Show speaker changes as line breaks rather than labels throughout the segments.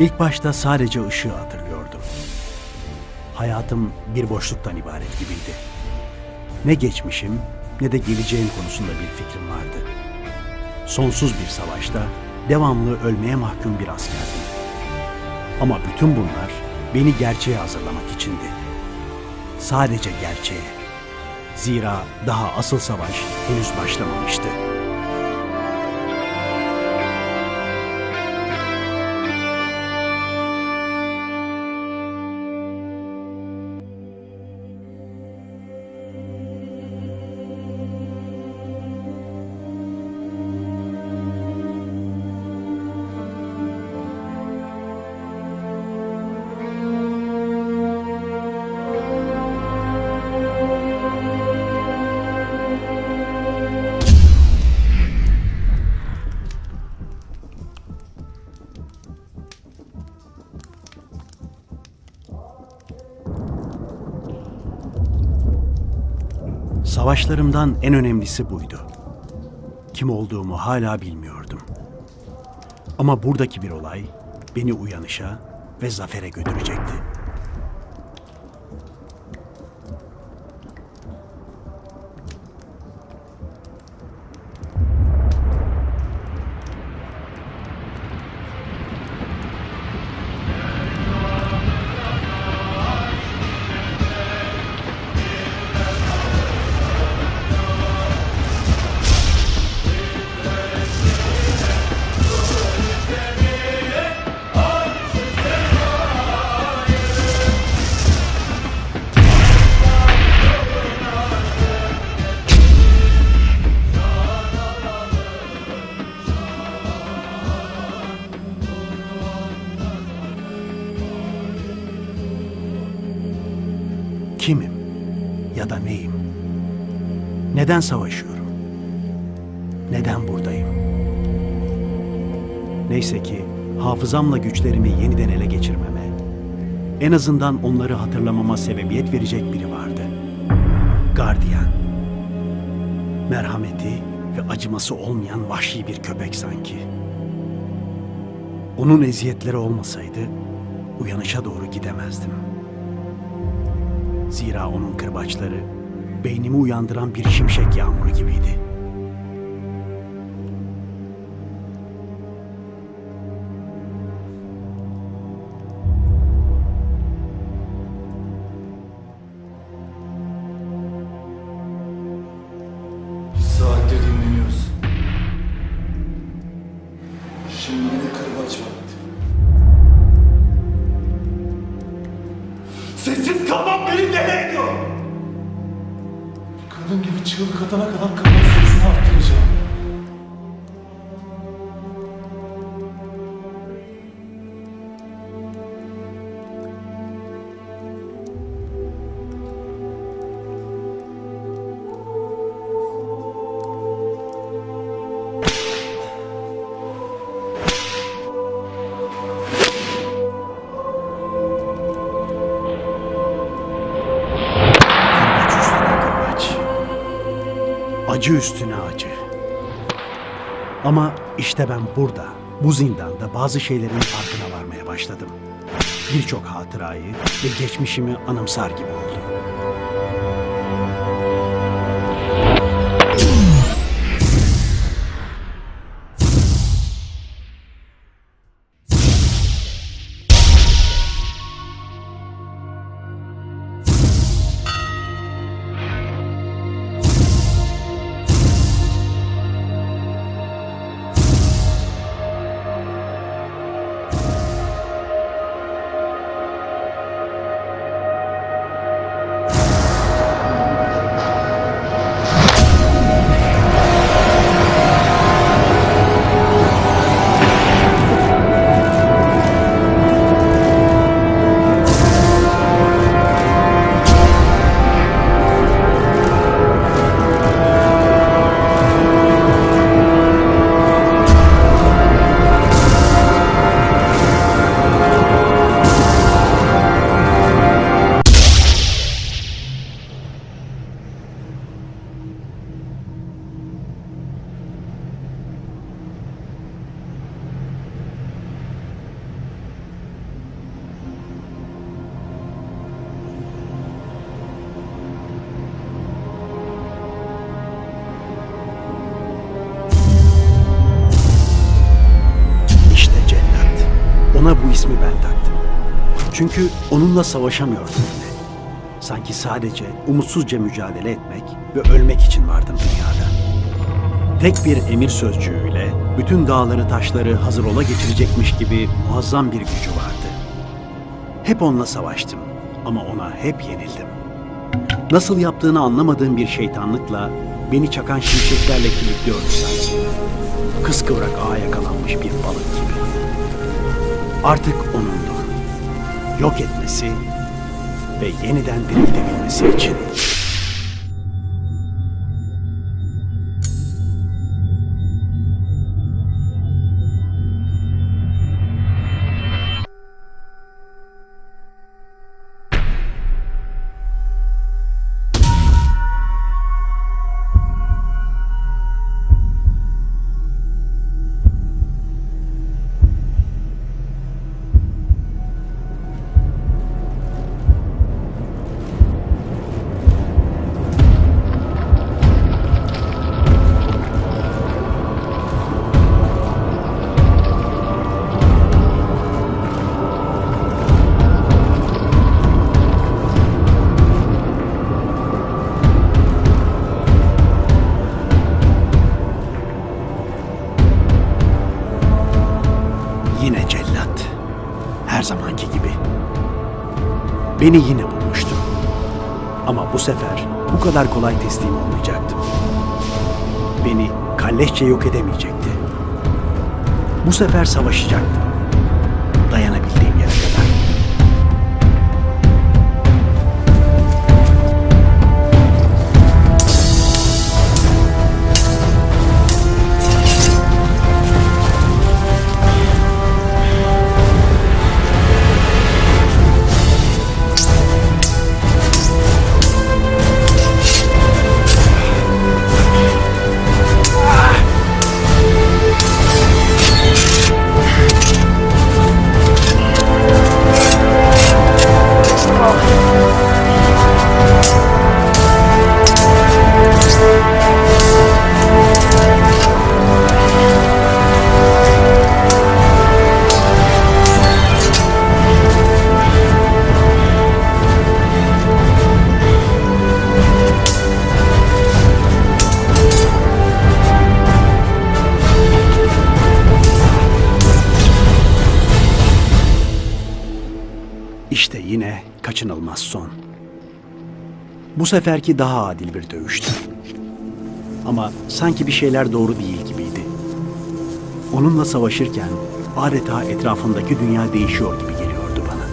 İlk başta sadece ışığı hatırlıyordum. Hayatım bir boşluktan ibaret gibiydi. Ne geçmişim ne de geleceğim konusunda bir fikrim vardı. Sonsuz bir savaşta devamlı ölmeye mahkum bir askerdim. Ama bütün bunlar beni gerçeğe hazırlamak içindi. Sadece gerçeğe. Zira daha asıl savaş henüz başlamamıştı. Savaşlarımdan en önemlisi buydu. Kim olduğumu hala bilmiyordum. Ama buradaki bir olay beni uyanışa ve zafere götürecekti. Neden savaşıyorum? Neden buradayım? Neyse ki hafızamla güçlerimi yeniden ele geçirmeme, en azından onları hatırlamama sebebiyet verecek biri vardı. Gardiyan. Merhameti ve acıması olmayan vahşi bir köpek sanki. Onun eziyetleri olmasaydı uyanışa doğru gidemezdim. Zira onun kırbaçları beynimi uyandıran bir şimşek yağmuru gibiydi. Acı üstüne acı. Ama işte ben burada, bu zindanda bazı şeylerin farkına varmaya başladım. Birçok hatırayı ve geçmişimi anımsar gibi oldum. Ona bu ismi ben taktım. Çünkü onunla savaşamıyordum yine. Sanki sadece umutsuzca mücadele etmek ve ölmek için vardım dünyada. Tek bir emir sözcüğüyle bütün dağları taşları hazır ola geçirecekmiş gibi muazzam bir gücü vardı. Hep onunla savaştım ama ona hep yenildim. Nasıl yaptığını anlamadığım bir şeytanlıkla beni çakan şimşeklerle kilitliyordu sanki. Kıskıvrak ağa yakalanmış bir balık gibi. Artık onundu. Yok etmesi ve yeniden diriltebilmesi için. Beni yine bulmuştu. Ama bu sefer bu kadar kolay teslim olmayacaktım. Beni kalleşçe yok edemeyecekti. Bu sefer savaşacaktım. Dayanabildiğim Bu seferki daha adil bir dövüştü. Ama sanki bir şeyler doğru değil gibiydi. Onunla savaşırken adeta etrafındaki dünya değişiyor gibi geliyordu bana.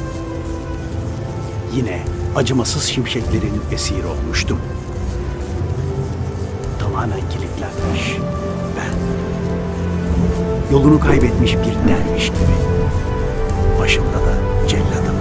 Yine acımasız şimşeklerin esiri olmuştum. Tamamen kilitlenmiş ben. Yolunu kaybetmiş bir derviş gibi. Başımda da celladım.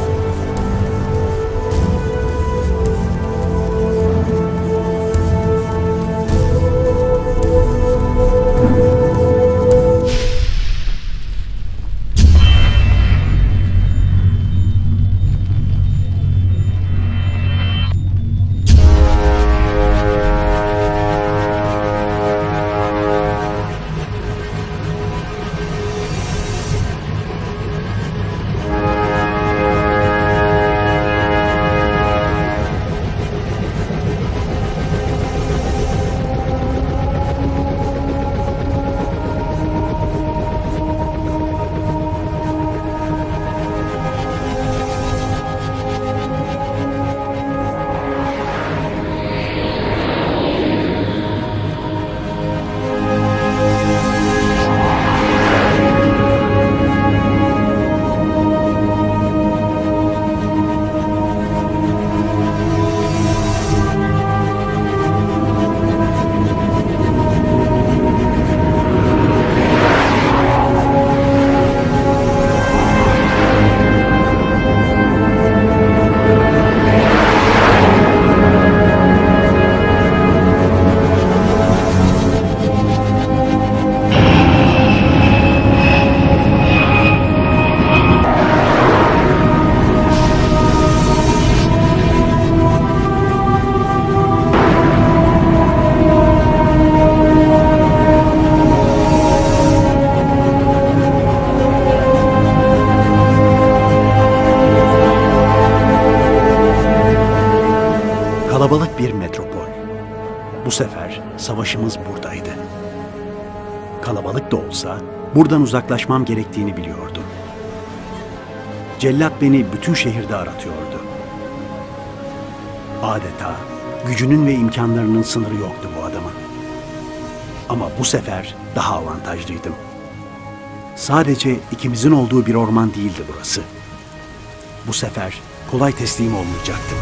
Da olsa buradan uzaklaşmam gerektiğini biliyordum. Cellat beni bütün şehirde aratıyordu. Adeta gücünün ve imkanlarının sınırı yoktu bu adamın. Ama bu sefer daha avantajlıydım. Sadece ikimizin olduğu bir orman değildi burası. Bu sefer kolay teslim olmayacaktım.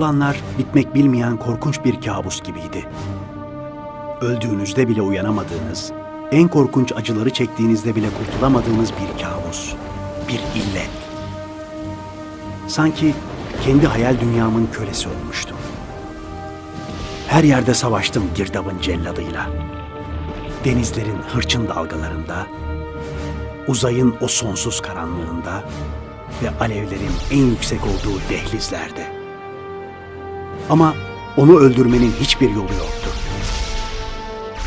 Olanlar bitmek bilmeyen korkunç bir kabus gibiydi. Öldüğünüzde bile uyanamadığınız, en korkunç acıları çektiğinizde bile kurtulamadığınız bir kabus, bir illet. Sanki kendi hayal dünyamın kölesi olmuştum. Her yerde savaştım girdabın celladıyla. Denizlerin hırçın dalgalarında, uzayın o sonsuz karanlığında ve alevlerin en yüksek olduğu dehlizlerde. Ama onu öldürmenin hiçbir yolu yoktu.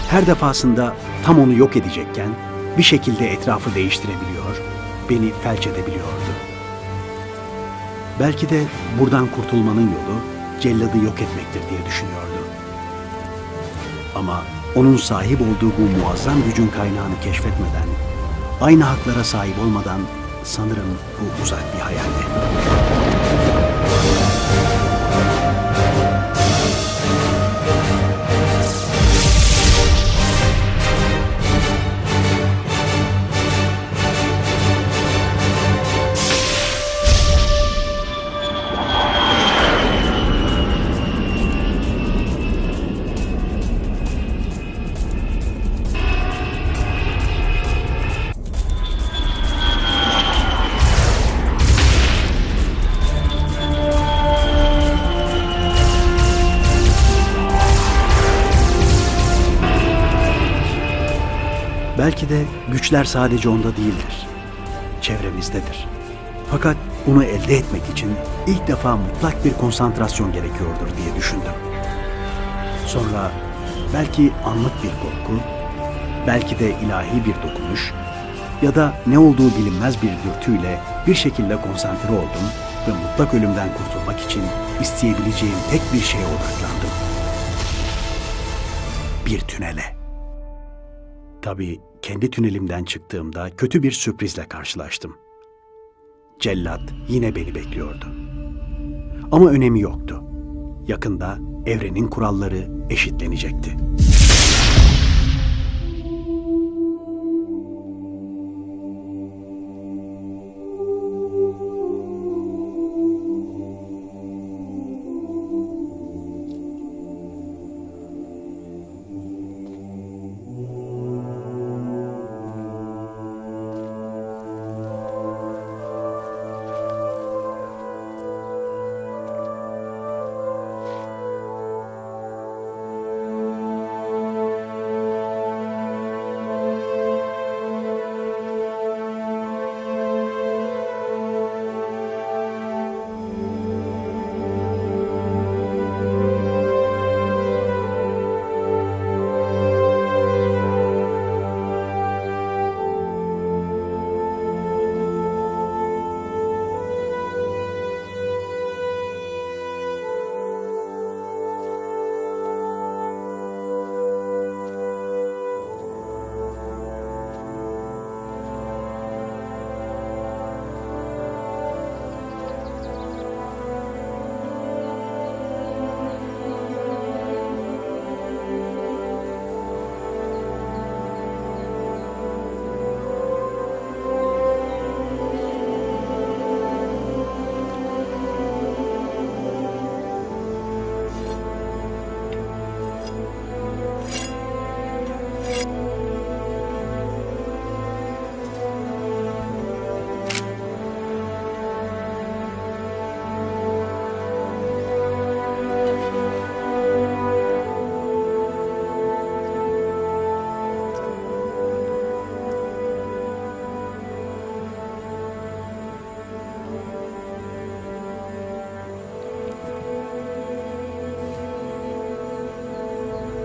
Her defasında tam onu yok edecekken bir şekilde etrafı değiştirebiliyor, beni felç edebiliyordu. Belki de buradan kurtulmanın yolu celladı yok etmektir diye düşünüyordu. Ama onun sahip olduğu bu muazzam gücün kaynağını keşfetmeden, aynı haklara sahip olmadan sanırım bu uzak bir hayaldi. Belki de güçler sadece onda değildir. Çevremizdedir. Fakat bunu elde etmek için ilk defa mutlak bir konsantrasyon gerekiyordur diye düşündüm. Sonra belki anlık bir korku, belki de ilahi bir dokunuş ya da ne olduğu bilinmez bir dürtüyle bir şekilde konsantre oldum ve mutlak ölümden kurtulmak için isteyebileceğim tek bir şeye odaklandım. Bir tünele. Tabii kendi tünelimden çıktığımda kötü bir sürprizle karşılaştım. Cellat yine beni bekliyordu. Ama önemi yoktu. Yakında evrenin kuralları eşitlenecekti.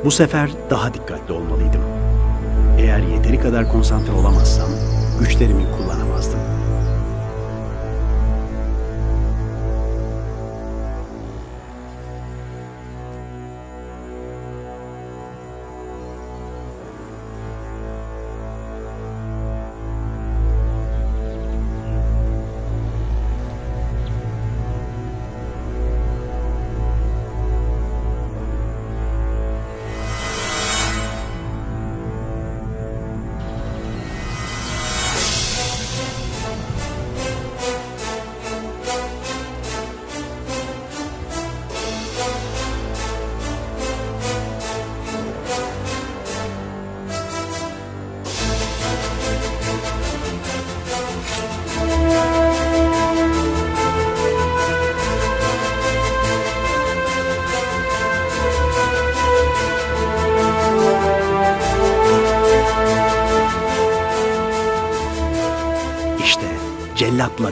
Bu sefer daha dikkatli olmalıydım. Eğer yeteri kadar konsantre olamazsam güçlerimi kullanamazdım.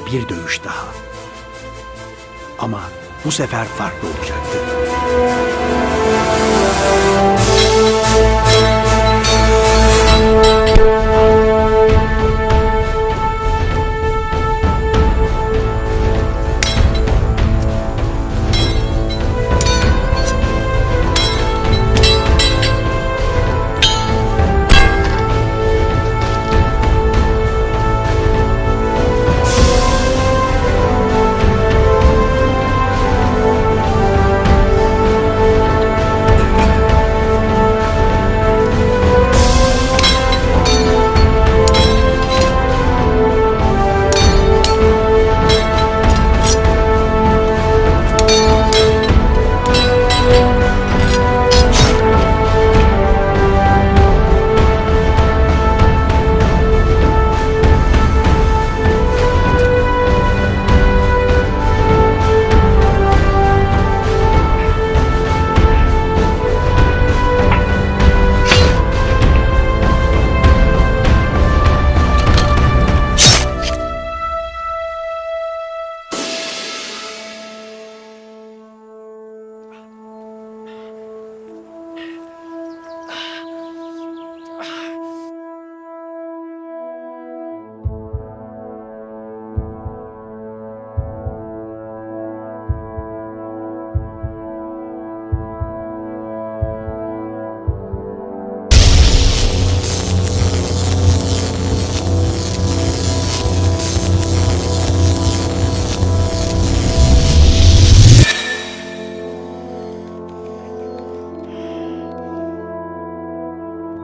Bir dövüş daha. Ama bu sefer farklı olacaktı.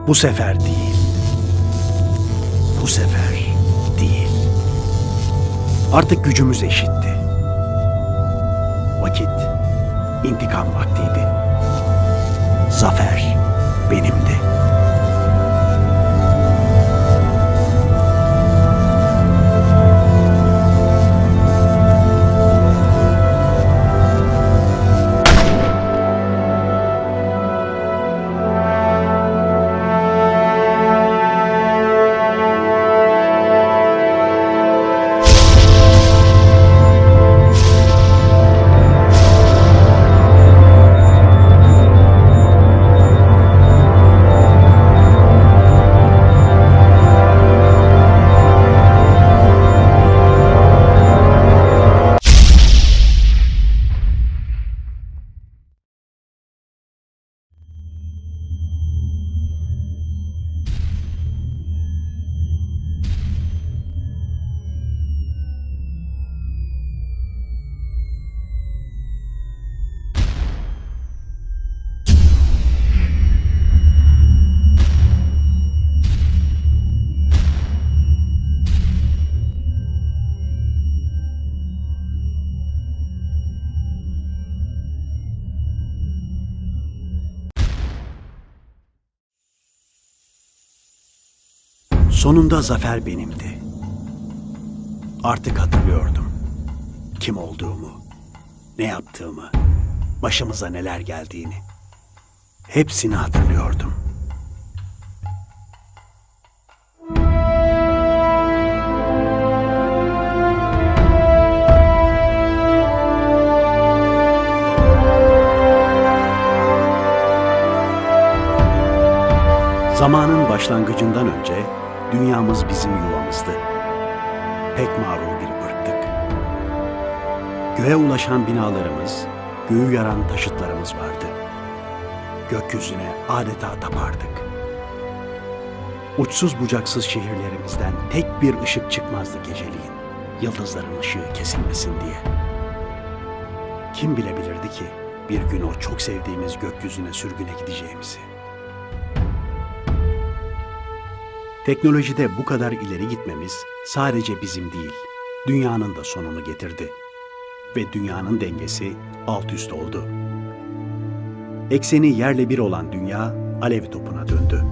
Bu sefer değil. Bu sefer değil. Artık gücümüz eşitti. Vakit intikam vaktiydi. Zafer benimdi. Sonunda zafer benimdi. Artık hatırlıyordum. Kim olduğumu, ne yaptığımı, başımıza neler geldiğini. Hepsini hatırlıyordum. Zamanın başlangıcından önce dünyamız bizim yuvamızdı. Pek mağrur bir ırktık. Göğe ulaşan binalarımız, göğü yaran taşıtlarımız vardı. Gökyüzüne adeta tapardık. Uçsuz bucaksız şehirlerimizden tek bir ışık çıkmazdı geceliğin, yıldızların ışığı kesilmesin diye. Kim bilebilirdi ki bir gün o çok sevdiğimiz gökyüzüne sürgüne gideceğimizi? Teknolojide bu kadar ileri gitmemiz sadece bizim değil, dünyanın da sonunu getirdi. Ve dünyanın dengesi alt üst oldu. Ekseni yerle bir olan dünya alev topuna döndü.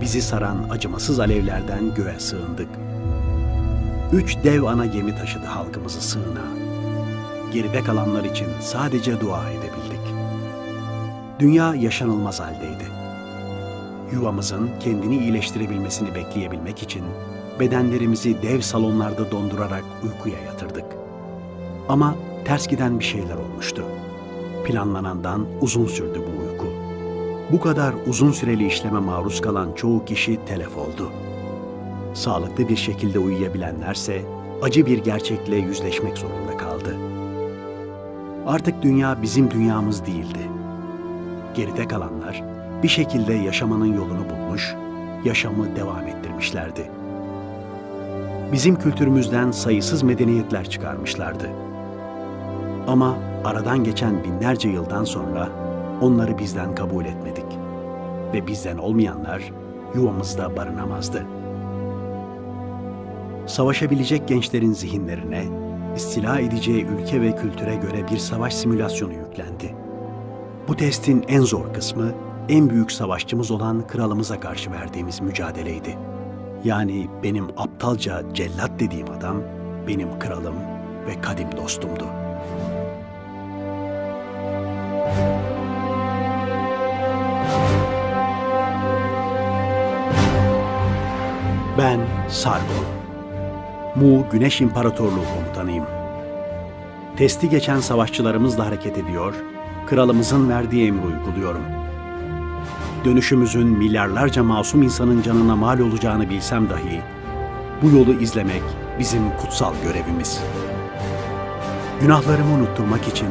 Bizi saran acımasız alevlerden göğe sığındık. Üç dev ana gemi taşıdı halkımızı sığınağa. Geride kalanlar için sadece dua edebildik. Dünya yaşanılmaz haldeydi yuvamızın kendini iyileştirebilmesini bekleyebilmek için bedenlerimizi dev salonlarda dondurarak uykuya yatırdık. Ama ters giden bir şeyler olmuştu. Planlanandan uzun sürdü bu uyku. Bu kadar uzun süreli işleme maruz kalan çoğu kişi telef oldu. Sağlıklı bir şekilde uyuyabilenlerse acı bir gerçekle yüzleşmek zorunda kaldı. Artık dünya bizim dünyamız değildi. Geride kalanlar bir şekilde yaşamanın yolunu bulmuş, yaşamı devam ettirmişlerdi. Bizim kültürümüzden sayısız medeniyetler çıkarmışlardı. Ama aradan geçen binlerce yıldan sonra onları bizden kabul etmedik ve bizden olmayanlar yuvamızda barınamazdı. Savaşabilecek gençlerin zihinlerine istila edeceği ülke ve kültüre göre bir savaş simülasyonu yüklendi. Bu testin en zor kısmı en büyük savaşçımız olan kralımıza karşı verdiğimiz mücadeleydi. Yani benim aptalca cellat dediğim adam benim kralım ve kadim dostumdu. Ben Sargon. Mu Güneş İmparatorluğu komutanıyım. Testi geçen savaşçılarımızla hareket ediyor, kralımızın verdiği emri uyguluyorum. Dönüşümüzün milyarlarca masum insanın canına mal olacağını bilsem dahi, bu yolu izlemek bizim kutsal görevimiz. Günahlarımı unutturmak için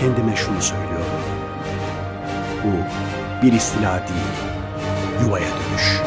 kendime şunu söylüyorum. Bu bir istila değil, yuvaya dönüş.